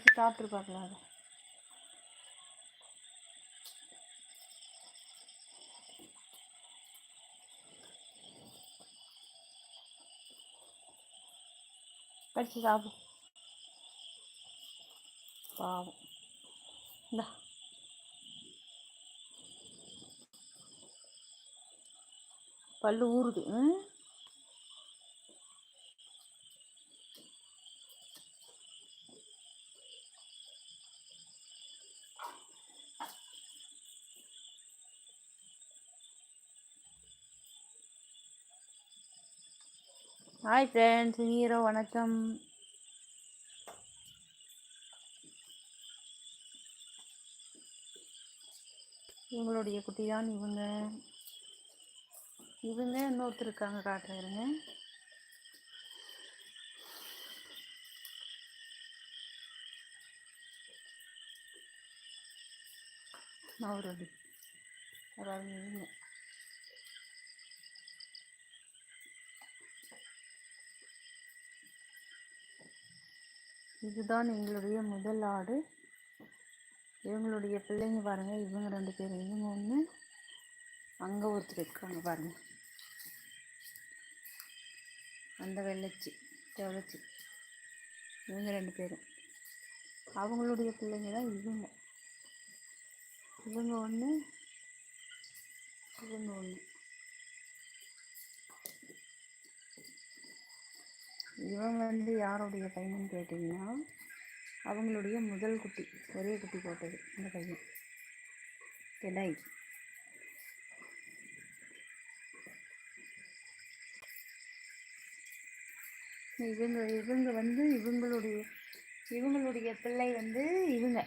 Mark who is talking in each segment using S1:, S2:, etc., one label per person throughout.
S1: எடுத்து சாப்பிட்டு பார்க்கலாம் அதை. கடிச்சு சாப்பிடு. பாவம். இந்தா. பல்லு ஊறுது ம்? ஹாய் ஃப்ரெண்ட்ஸ் ஹீரோ வணக்கம். இவங்களுடைய குட்டி தான் இவங்க. இவங்க இன்னொருத்தர் இருக்காங்க காட்டுறேங்க அவருடைய அதாவது இவங்க இதுதான் எங்களுடைய முதல் ஆடு. இவங்களுடைய பிள்ளைங்க பாருங்க இவங்க ரெண்டு பேர். இவங்க ஒன்று அங்கே ஒருத்தர் இருக்காங்க பாருங்க. அந்த வெள்ளச்சி செவளச்சி இவங்க ரெண்டு பேரும் அவங்களுடைய பிள்ளைங்க தான் இவங்க. இவங்க ஒன்று இவங்க ஒன்று இவன் வந்து யாருடைய பையன் கேட்டிங்கன்னா அவங்களுடைய முதல் குட்டி ஒரே குட்டி போட்டது அந்த பையன். கெடாய் இவங்க இவங்க வந்து இவங்களுடைய இவங்களுடைய பிள்ளை வந்து இவங்க.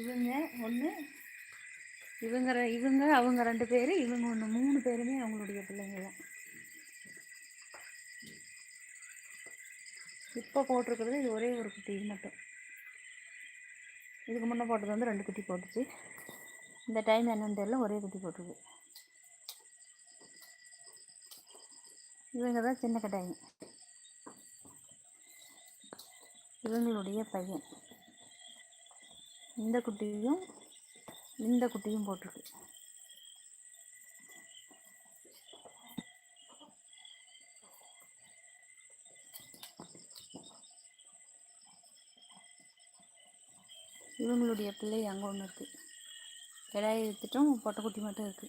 S1: இவங்க ஒன்று இவங்க இவங்க அவங்க ரெண்டு பேர் இவங்க ஒன்று மூணு பேருமே அவங்களுடைய பிள்ளைங்க தான். இப்போ போட்டிருக்கிறது இது ஒரே ஒரு குட்டி மட்டும். இதுக்கு முன்னே போட்டது வந்து ரெண்டு குட்டி போட்டுச்சு. இந்த டைம் என்னன்னு தெரியல ஒரே குட்டி போட்டிருக்கு. இவங்க தான் சின்ன கட்டாயம் இவங்களுடைய பையன். இந்த குட்டியும் இந்த குட்டியும் போட்டிருக்கு. இவங்களுடைய பிள்ளை அங்கே ஒன்று இருக்குது கிடாயை விற்றுட்டும் பொட்டைக்குட்டி மட்டும் இருக்குது